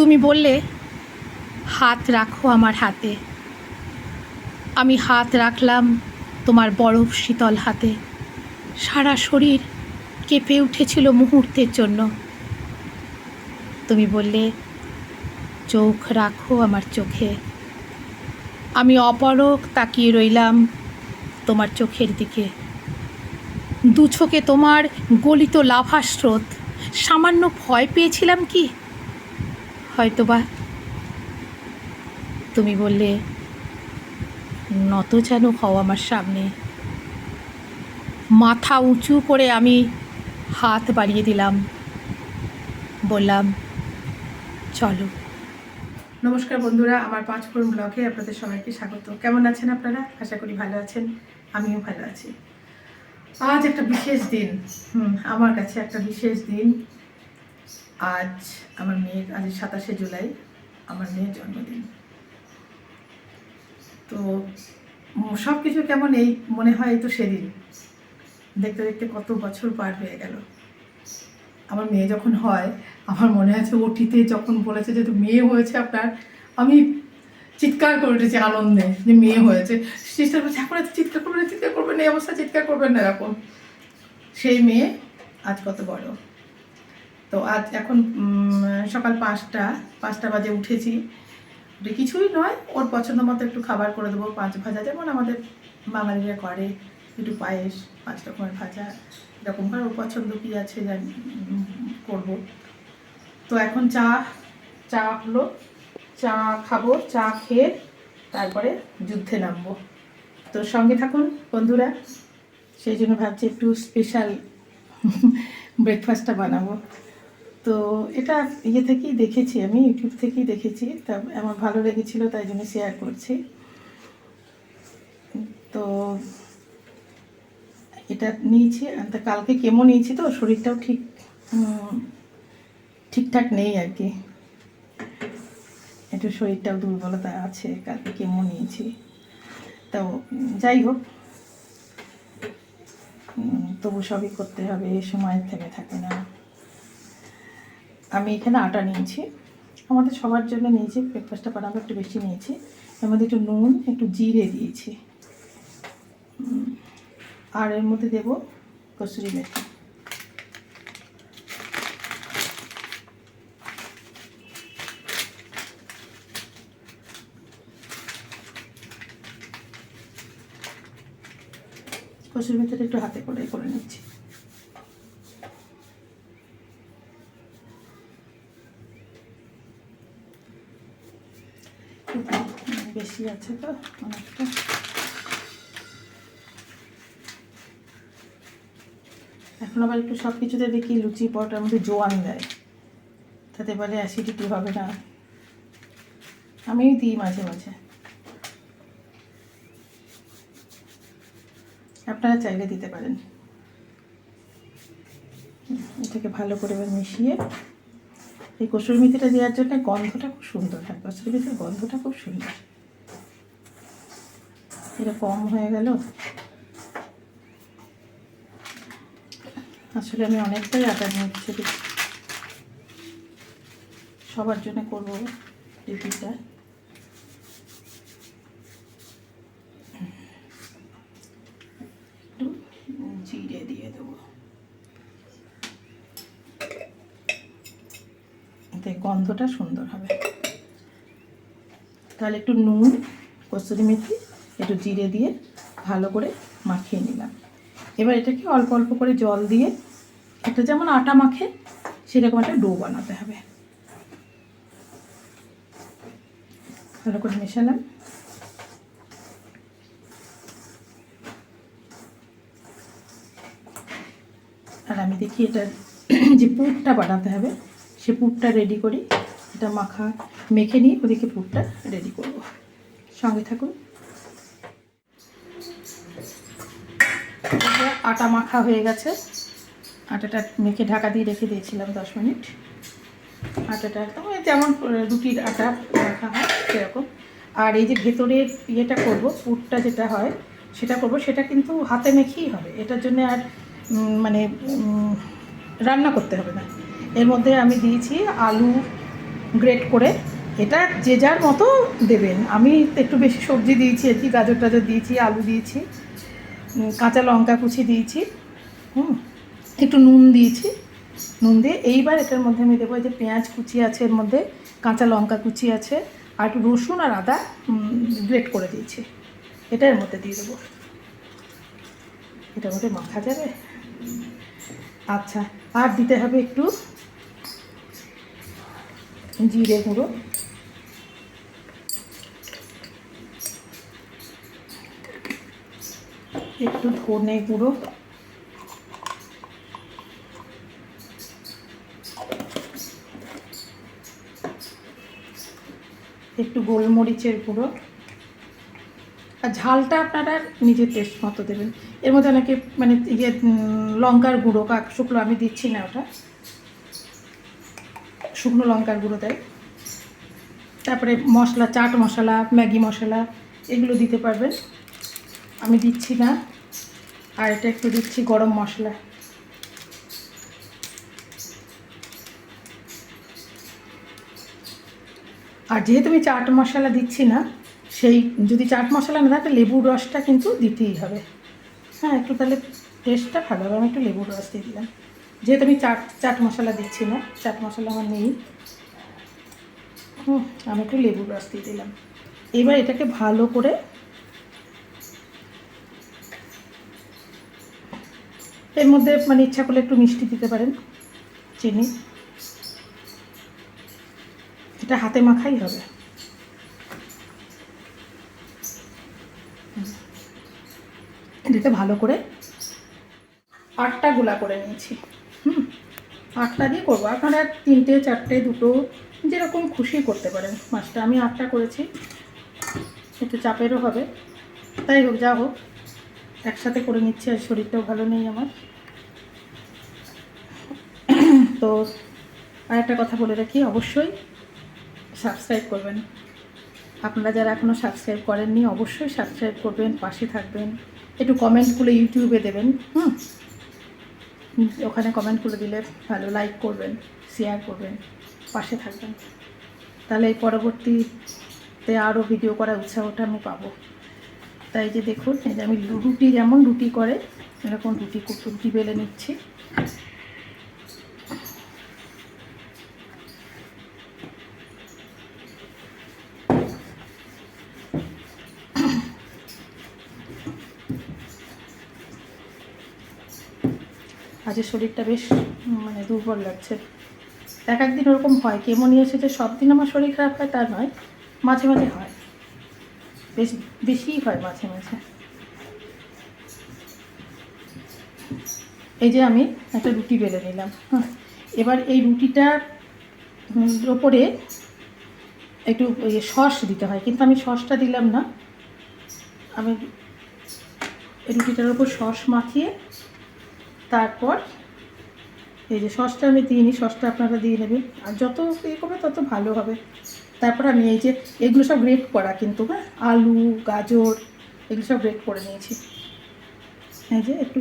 তুমি বললে, হাত রাখো আমার হাতে। আমি হাত রাখলাম তোমার বরফ শীতল হাতে। সারা শরীর কেঁপে উঠেছিল মুহূর্তের জন্য। তুমি বললে, চোখ রাখো আমার চোখে। আমি অপরক তাকিয়ে রইলাম তোমার চোখের দিকে। দু চোখে তোমার গলিত লাভা স্রোত সামান্য ভয় পেয়েছিলাম কি? হয়তোবা। তুমি বললে, নত যেন হও আমার সামনে। মাথা উঁচু করে আমি হাত বাড়িয়ে দিলাম। বললাম, চলো। নমস্কার বন্ধুরা, আমার পাঁচ ফোর ব্লগে আপনাদের সবাইকে স্বাগত। কেমন আছেন আপনারা? আশা করি ভালো আছেন, আমিও ভালো আছি। আজ একটা বিশেষ দিন। হুম, আমার কাছে একটা বিশেষ দিন। আজ আমার মেয়ের, আজ সাতাশে জুলাই, আমার মেয়ের জন্মদিন। তো সব কিছু কেমন এই, মনে হয় তো সেদিন। দেখতে দেখতে কত বছর পার হয়ে গেল। আমার মেয়ে যখন হয়, আমার মনে আছে ওটিতে যখন বলেছে যে মেয়ে হয়েছে আপনার, আমি চিৎকার করে উঠেছি আনন্দে যে, মেয়ে হয়েছে। সিস্টার বলছে, এখন এত চিৎকার করবেন চিৎকার করবেন না, এই অবস্থা চিৎকার করবেন না এরকম। সেই মেয়ে আজ কত বড়। তো আজ এখন সকাল পাঁচটা পাঁচটা বাজে উঠেছি। উঠে কিছুই নয়, ওর পছন্দ মতো একটু খাবার করে দেবো, পাঁচ ভাজা, যেমন আমাদের বাঙালিরা করে একটু পায়েস, পাঁচ রকমের ভাজা, এরকম করে ওর পছন্দ কী আছে করব। তো এখন চা চা হলো, চা খাব, চা খেয়ে তারপরে যুদ্ধে নামবো। তো সঙ্গে থাকুন বন্ধুরা, সেই জন্য ভাবছি একটু স্পেশাল ব্রেকফাস্টটা বানাবো। তো এটা ইয়ে থেকেই দেখেছি আমি ইউটিউব থেকেই দেখেছি। তা আমার ভালো লেগেছিলো, তাই জন্য শেয়ার করছি। তো এটা নিয়েছি তা কালকে কেমো নিয়েছি তো, শরীরটাও ঠিক ঠিকঠাক নেই আর কি। একটু শরীরটাও দুর্বলতা আছে, কালকে কেমো নিয়েছি। তো যাই হোক তবু সবই করতে হবে সময় থেকে থাকে না। আমি এখানে আটা নিয়েছি। আমাদের সবার জন্য নিয়েছি ব্রেকফাস্টটা বানাবো, একটু বেশি নিয়েছি। এর মধ্যে একটু নুন, একটু জিরে দিয়েছি। আর এর মধ্যে দেবো কসুরি মেথি। কসুরি মেথিটা একটু হাতে করে করে নিচ্ছি। বেশি আছে তো, অনেকটা। এখন আবার একটু সব কিছুতে দেখি লুচি পরোটার মধ্যে জোয়ান দেয় তাতে বলে অ্যাসিডিটি হবে না। আমিও দিই মাঝে মাঝে। আপনারা চাইলে দিতে পারেন। এটাকে ভালো করে এবার মিশিয়ে, এই কসুর মেথিটা দেওয়ার জন্য গন্ধটা খুব সুন্দর হয়। কসুর মেথির গন্ধটা খুব সুন্দর। এটা কম হয়ে গেল। আসলে আমি অনেকটাই আটা নিচ্ছি সবার জন্য করব টিফিনটা একটু জিরে দিয়ে দেবো। এতে গন্ধটা সুন্দর হবে। তাহলে একটু নুন, কস্তুরি মেথি একটু জিরে দিয়ে ভালো করে মাখিয়ে নিলাম। এবার এটাকে অল্প অল্প করে জল দিয়ে একটা যেমন আটা মাখে, সেরকম একটা ডো বানাতে হবে। ভালো করে মেশালাম। আর আমি দেখি এটা যে পুরটা বানাতে হবে, সে পুরটা রেডি করি এটা মাখা, মেখে নিয়ে ওদিকে পুরটা রেডি করব। সঙ্গে থাকুন। আটা মাখা হয়ে গেছে। আটাটা মেখে ঢাকা দিয়ে রেখে দিয়েছিলাম দশ মিনিট। আটাটা একদম যেমন রুটির আটা রাখা হয় সেরকম। আর এই যে ভেতরের ইয়েটা করব, পুরটা যেটা হয়, সেটা করব, সেটা কিন্তু হাতে মেখেই হবে। এটার জন্য আর মানে রান্না করতে হবে না। এর মধ্যে আমি দিয়েছি আলু গ্রেট করে। এটা যে যার মতো দেবেন। আমি একটু বেশি সবজি দিয়েছি, আর কি, গাজর টাজর দিয়েছি, আলু দিয়েছি। কাঁচা লঙ্কা কুচি দিয়েছি, হুম, একটু নুন দিয়েছি, নুন দিয়ে এইবার এটার মধ্যে আমি দেবো এই যে পেঁয়াজ কুচি আছে এর মধ্যে, কাঁচা লঙ্কা কুচি আছে, আর একটু রসুন আর আদা গ্রেট করে দিয়েছি, এটা এর মধ্যে দিয়ে দেবো। এটার মধ্যে মাখা যাবে? আচ্ছা আর দিতে হবে একটু জিরে গুঁড়ো। একটু ধনে গুঁড়ো। একটু গোলমরিচের গুঁড়ো। আর ঝালটা আপনারা নিজের টেস্ট মতো দেবেন। এর মধ্যে অনেকে মানে ইয়ে লঙ্কার গুঁড়ো কাক শুকনো, আমি দিচ্ছি না ওটা। শুকনো লঙ্কার গুঁড়ো দেয়। তারপরে মশলা, চাট মশলা, ম্যাগি মশলা, এগুলো দিতে পারবেন। আমি দিচ্ছি না। আর এটা একটু দিচ্ছি গরম মশলা। আর যেহেতু আমি চাট মশলা দিচ্ছি না, সেই যদি চাট মশলা না থাকে, লেবুর রসটা কিন্তু দিতেই হবে। হ্যাঁ একটু তাহলে টেস্টটা ভালো হবে। আমি একটু লেবুর রস দিয়ে দিলাম। যেহেতু আমি চাট চাট মশলা দিচ্ছি না, চাট মশলা আমার নেই। হুম, আমি একটু লেবুর রস দিয়ে দিলাম। এবার এটাকে ভালো করে এর মধ্যে মানে ইচ্ছা করলে একটু মিষ্টি দিতে পারেন, চিনি। এটা হাতে মাখাই হবে। এটাকে ভালো করে আটটা গুলা করে নিয়েছি। হুম। আটটা দিয়ে করব। আপনারা তিনটে, চারটে, দুটো, যেরকম খুশি করতে পারেন। মাছটা আমি আটটা করেছি। একটু চাপেরও হবে। তাই হোক, যা হোক। একসাথে করে নিচ্ছি আর শরীরটাও ভালো নেই আমার। তো আর একটা কথা বলে রাখি, অবশ্যই সাবস্ক্রাইব করবেন। আপনারা যারা এখনও সাবস্ক্রাইব করেননি, অবশ্যই সাবস্ক্রাইব করবেন, পাশে থাকবেন। একটু কমেন্টগুলো ইউটিউবে দেবেন, হুম? ওখানে কমেন্টগুলো দিলে ভালো লাইক করবেন শেয়ার করবেন, পাশে থাকবেন। তাহলে এই পরবর্তীতে আরও ভিডিও করার উৎসাহটা আমি পাবো। তাই যে দেখুন, এই যে আমি রুটি যেমন রুটি করে, এরকম রুটি রুটি বেলে নিচ্ছি। আজকে শরীরটা বেশ মানে দুর্বল লাগছে। এক একদিন ওরকম হয় কেমন এসে যে সব দিন আমার শরীর খারাপ হয়, তা নয়, মাঝে মাঝে হয়। বেশ, বেশিই হয় মাঝে মাঝে। এই যে আমি একটা রুটি বেলে নিলাম হ্যাঁ। এবার এই রুটিটার ওপরে একটু সস দিতে হয়, কিন্তু আমি সসটা দিলাম না। আমি এই রুটিটার ওপর সস মাখিয়ে তারপর এই যে সসটা আমি দিইনি, সসটা আপনারা দিয়ে নেবেন। আর যত ইয়ে করবে তত ভালো হবে। তারপর আমি এই যে, এগুলো সব গ্রেট করা কিন্তু হ্যাঁ? আলু, গাজর, এগুলো সব গ্রেট করে নিয়েছি। এই যে একটু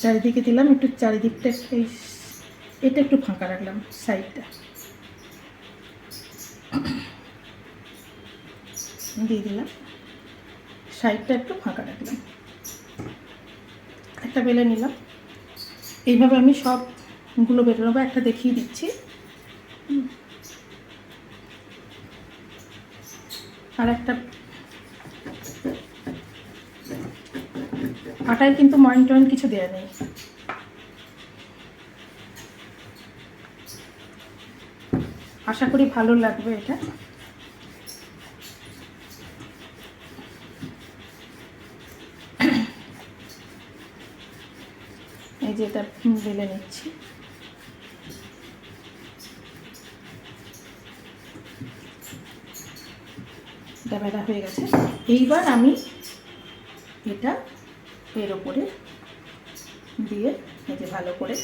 চারিদিকে দিলাম, একটু চারিদিকটা এই এটা একটু ফাঁকা রাখলাম সাইডটা দিয়ে দিলাম। সাইডটা একটু ফাঁকা রাখলাম। একটা বেলে নিলাম। এইভাবে আমি সবগুলো বেলে বা একটা দেখিয়ে দিচ্ছি। আর একটা আটায় কিন্তু ময়ন টয়ন কিছু দেওয়া নেই। আশা করি ভালো লাগবে এটা। এই যে এটা বেলে নিচ্ছি। বেলা হয়ে গেছে। এইবার আমি এটা এর ওপরে দিয়ে যে ভালো করে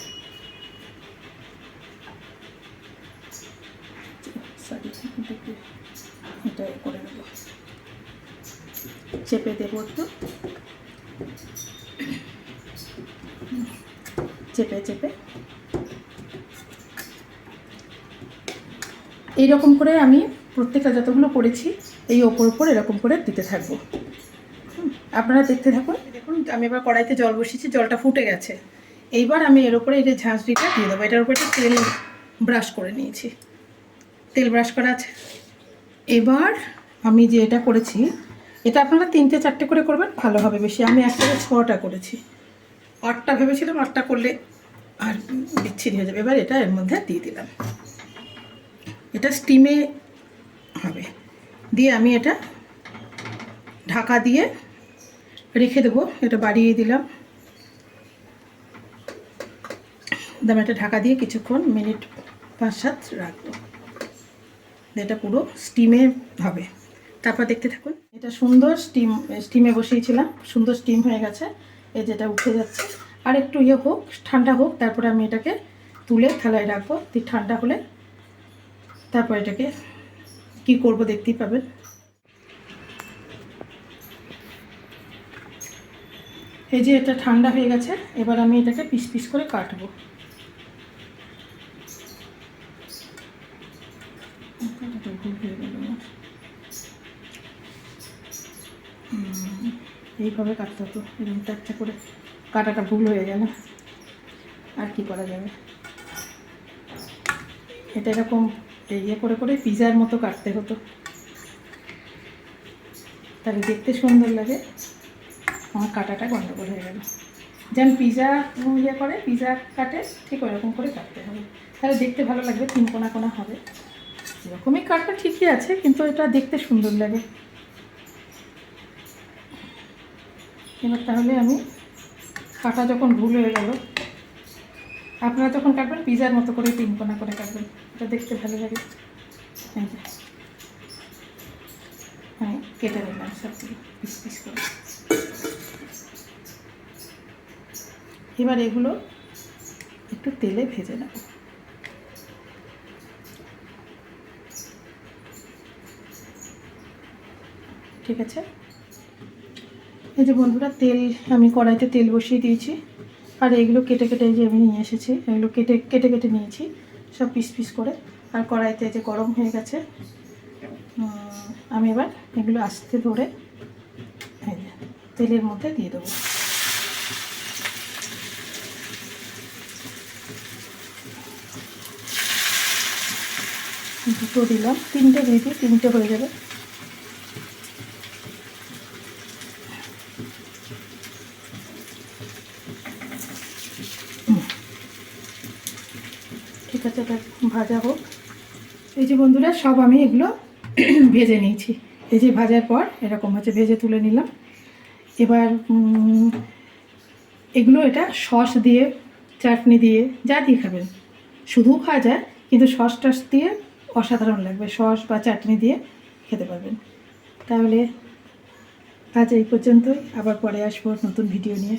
এটা করে নেব। চেপে দেবো একটু। চেপে চেপে। এই রকম করে আমি প্রত্যেকটা যতগুলো করেছি এই ওপর ওপর এরকম করে দিতে থাকব। আপনারা দেখতে থাকুন। দেখুন, আমি এবার কড়াইতে জল বসিয়েছি, জলটা ফুটে গেছে। এইবার আমি এর উপরে এই যে ঝাঁঝরিটা দিয়ে দেবো, এটার উপরে একটু তেল ব্রাশ করে নিয়েছি। তেল ব্রাশ করা আছে। এবার আমি যে এটা করেছি, এটা আপনারা তিনটে চারটে করে করবেন, ভালো হবে বেশি। আমি একসাথে ছটা করেছি। আটটা ভেবেছিলাম, আটটা করলে আর বিচ্ছিরি হয়ে যাবে। এবার এটা এর মধ্যে দিয়ে দিলাম। এটা স্টিমে হবে। দিয়ে আমি এটা ঢাকা দিয়ে রেখে দেবো। এটা বাড়িয়ে দিলাম। দাম এটা ঢাকা দিয়ে কিছুক্ষণ মিনিট পাঁচ সাত রাখব এটা পুরো স্টিমে হবে। তারপর দেখতে থাকুন, এটা সুন্দর স্টিম, স্টিমে বসিয়েছিলাম। সুন্দর স্টিম হয়ে গেছে। এই যেটা উঠে যাচ্ছে। আর একটু ইয়ে হোক, ঠান্ডা হোক, তারপরে আমি এটাকে তুলে থালায় রাখব। ঠান্ডা হলে তারপর এটাকে কি করব দেখতেই পাবেন। এই যে এটা ঠান্ডা হয়ে গেছে, এবার আমি এটাকে পিস পিস করে কাটবো। এইভাবে কাটতে হতো এরকম একটা করে কাটাটা ভুল হয়ে গেল। আর কি করা যাবে? এটা এরকম ইয়ে করে করে পিজার মতো কাটতে হতো। তাহলে দেখতে সুন্দর লাগে। আমার কাটাটা গন্ডগোল হয়ে গেল। যেন পিজা ইয়ে করে, পিজা কাটে, ঠিক ওরকম করে কাটতে হবে। তাহলে দেখতে ভালো লাগবে তিন কোনা কোনা হবে। এরকমই কাটটা ঠিকই আছে, কিন্তু এটা দেখতে সুন্দর লাগে। এবার তাহলে আমি কাটা যখন ভুল হয়ে গেল আপনারা যখন কাটবেন, পিজার মতো করে তিন কোনা করে কাটবেন। এটা দেখতে ভালো লাগে। এই যে। কেটে নিলাম সবগুলো, পিস পিস করে। এবার এগুলো একটু তেলে ভেজে নেব। ঠিক আছে? এই যে বন্ধুরা, তেল, আমি কড়াইতে তেল বসিয়ে দিয়েছি। আর এগুলো কেটে কেটে যে আমি নিয়ে এসেছি, এগুলো কেটে কেটে কেটে নিয়েছি, সব পিস পিস করে। আর কড়াইতে যে গরম হয়ে গেছে আমি এবার এগুলো আস্তে ধরে তেলের মধ্যে দিয়ে দেবো। দুটো দিলাম, তিনটে দিয়ে দিই তিনটে হয়ে যাবে ঠিক আছে এটা ভাজা হোক। এই যে বন্ধুরা, সব আমি এগুলো ভেজে নিয়েছি। এই যে ভাজার পর এরকম হচ্ছে, ভেজে তুলে নিলাম। এবার এগুলো এটা সস দিয়ে, চাটনি দিয়ে, যা দিয়ে খাবেন। শুধু যায়, কিন্তু সস টস দিয়ে অসাধারণ লাগবে। সস বা চাটনি দিয়ে খেতে পারবেন। তাহলে আজ এই পর্যন্তই। আবার পরে আসব নতুন ভিডিও নিয়ে।